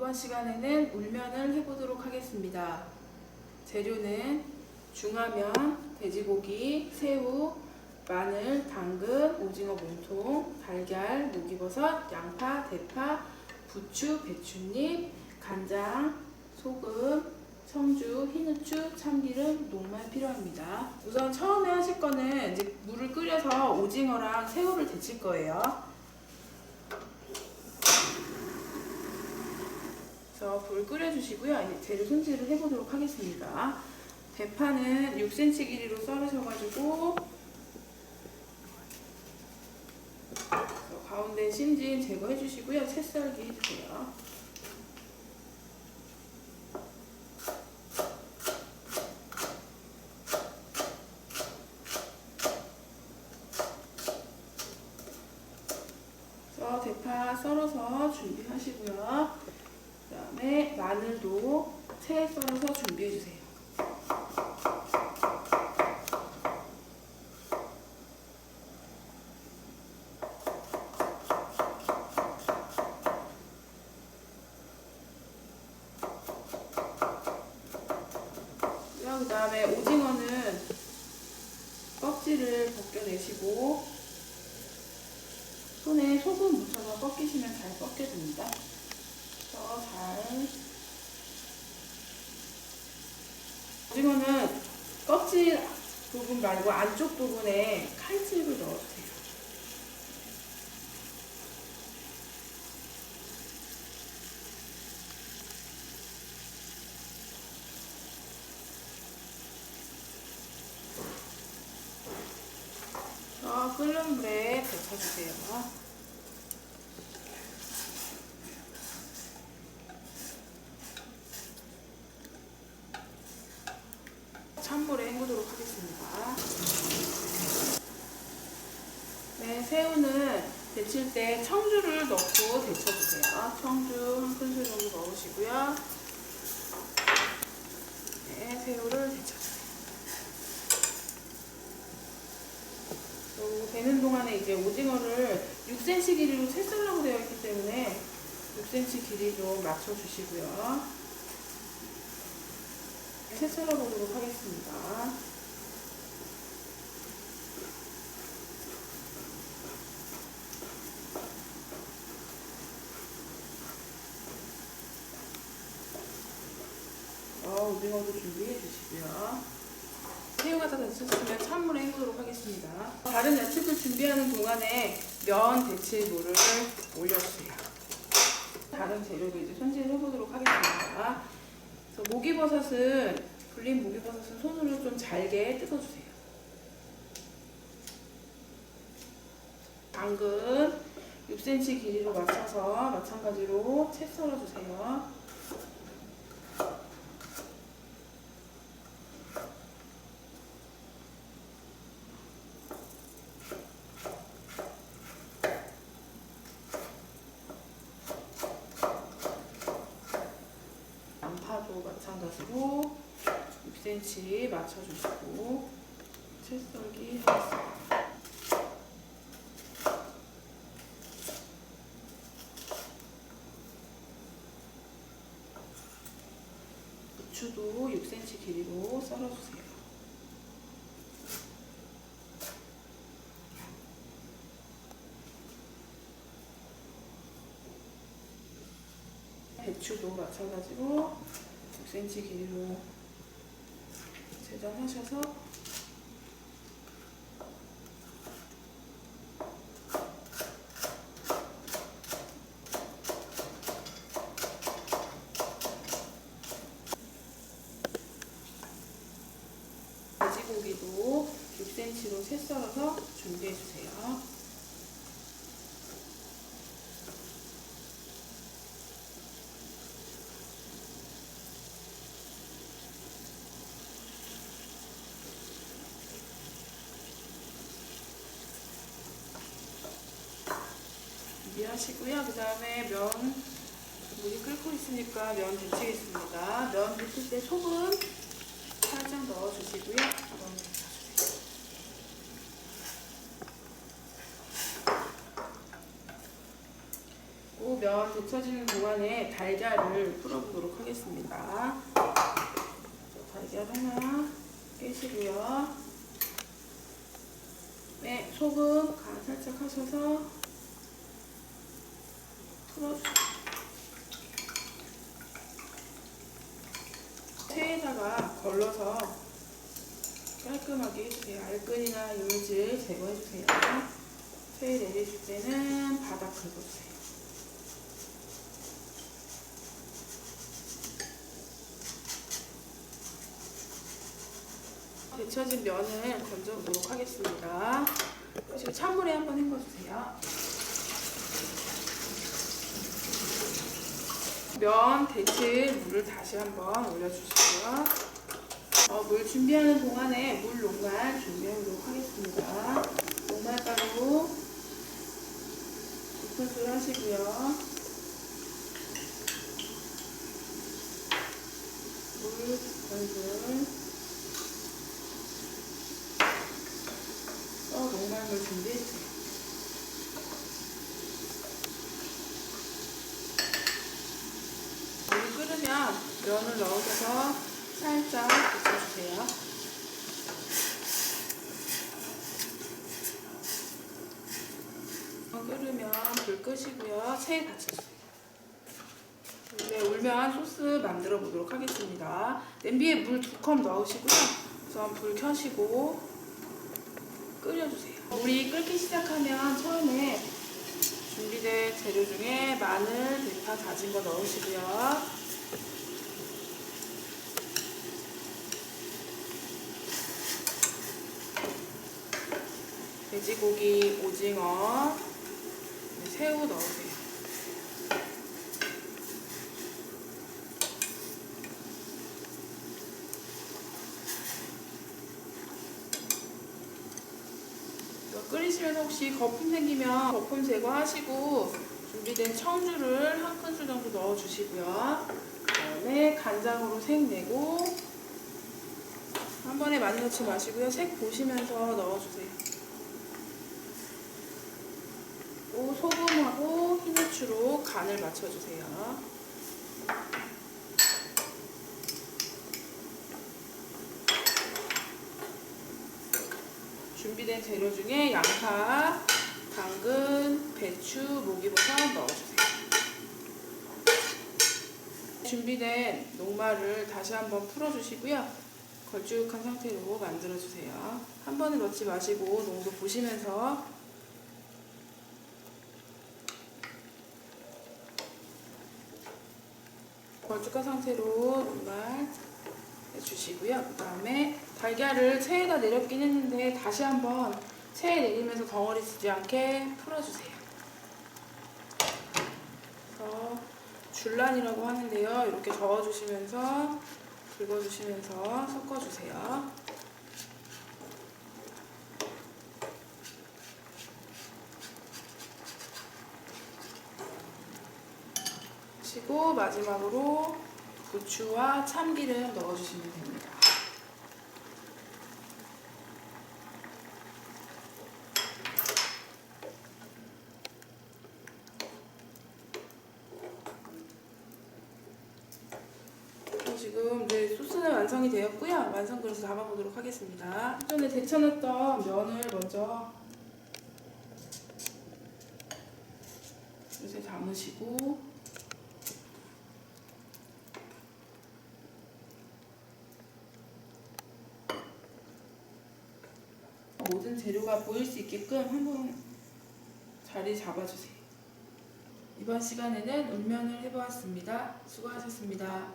이번 시간에는 울면을 해보도록 하겠습니다. 재료는 중화면, 돼지고기, 새우, 마늘, 당근, 오징어 몸통, 달걀, 목이버섯, 양파, 대파, 부추, 배춧잎, 간장, 소금, 청주, 흰후추, 참기름, 녹말 필요합니다. 우선 처음에 하실 거는 이제 물을 끓여서 오징어랑 새우를 데칠 거예요. 그래서 불 끓여주시고요. 이제 재료 손질을 해보도록 하겠습니다. 대파는 6cm 길이로 썰으셔가지고 가운데 심진 제거해주시고요. 채 썰기 해주세요. 대파 썰어서 준비하시고요. 그 다음에 마늘도 채 썰어서 준비해 주세요. 그 다음에 오징어는 껍질을 벗겨내시고 손에 소금 묻혀서 꺾이시면 잘 꺾여집니다. 그래서 잘 오징어는 껍질 부분 말고 안쪽 부분에 칼집을 넣어주세요. 어, 끓는 물에 데쳐주세요. 찬물에 헹구도록 하겠습니다. 네, 새우는 데칠 때 청주를 넣고 데쳐주세요. 청주 한 큰술 정도 넣으시고요. 네, 새우를 데쳐주세요. 그리고 되는 동안에 이제 오징어를 6cm 길이로 채 썰라고 되어 있기 때문에 6cm 길이 좀 맞춰주시고요. 채 썰어보도록 하겠습니다. 어, 오징어도 준비해 주시고요. 새우가 다 됐으면 찬물에 헹구도록 하겠습니다. 다른 야채들 준비하는 동안에 면 데칠 물을 올려주세요. 다른 재료를 이제 손질해 보도록 하겠습니다. 목이버섯은 불린 목이버섯은 손으로 좀 잘게 뜯어주세요. 당근 6cm 길이로 맞춰서 마찬가지로 채 썰어주세요. 양파도 마찬가지로 6cm 맞춰주시고 채 썰기 하겠습니다. 부추도 6cm 길이로 썰어주세요. 배추도 마찬가지로 6cm 길이로 재단하셔서 돼지고기도 6cm로 채 썰어서 준비해 주세요. 준비 하시고요. 그 다음에 면 물이 끓고 있으니까 면 데치겠습니다. 면 데칠 때 소금 살짝 넣어주시고요. 면 데쳐지는 동안에 달걀을 풀어보도록 하겠습니다. 달걀 하나 깨시고요. 네, 소금 간 살짝 하셔서. 체에다가 걸러서 깔끔하게 해주세요. 알끈이나 이물질 제거해주세요. 체에 내리실 때는 바닥 긁어주세요. 데쳐진 면을 건져 보도록 하겠습니다. 지금 찬물에 한번 헹궈주세요. 면 데칠 물을 다시 한번 올려주시고요. 어, 물 준비하는 동안에 물 녹말 준비하도록 하겠습니다. 녹말 가루 2큰술 하시고요. 물 2큰술 어, 녹말물 준비해주세요. 면을 넣으셔서 살짝 데쳐주세요. 어, 끓으면 불 끄시고요. 체에 받쳐주세요. 네, 울면 소스 만들어 보도록 하겠습니다. 냄비에 물 두 컵 넣으시고요. 우선 불 켜시고 끓여주세요. 물이 끓기 시작하면 처음에 준비된 재료 중에 마늘, 대파 다진 거 넣으시고요. 돼지고기, 오징어, 네, 새우 넣으세요. 이거 끓이시면서 혹시 거품 생기면 거품 제거하시고 준비된 청주를 한 큰술 정도 넣어주시고요. 그다음에 간장으로 색 내고 한 번에 많이 넣지 마시고요. 색 보시면서 넣어주세요. 또 소금하고 흰 후추로 간을 맞춰주세요. 준비된 재료 중에 양파, 당근, 배추, 목이버섯 넣어주세요. 준비된 녹말을 다시 한번 풀어주시고요. 걸쭉한 상태로 만들어주세요. 한 번에 넣지 마시고 농도 보시면서 걸쭉한 상태로 녹말 해주시고요. 그 다음에 달걀을 체에다 내렸긴 했는데 다시 한번 체에 내리면서 덩어리 지지 않게 풀어주세요. 그래서 줄란이라고 하는데요. 이렇게 저어주시면서 긁어주시면서 섞어주세요. 치고 마지막으로 고추와 참기름 넣어주시면 됩니다. 어, 지금 이제 소스는 완성이 되었고요. 완성 그릇에 담아보도록 하겠습니다. 전에 데쳐놨던 면을 먼저 그릇에 담으시고 모든 재료가 보일 수 있게끔 한번 자리 잡아주세요. 이번 시간에는 울면을 해보았습니다. 수고하셨습니다.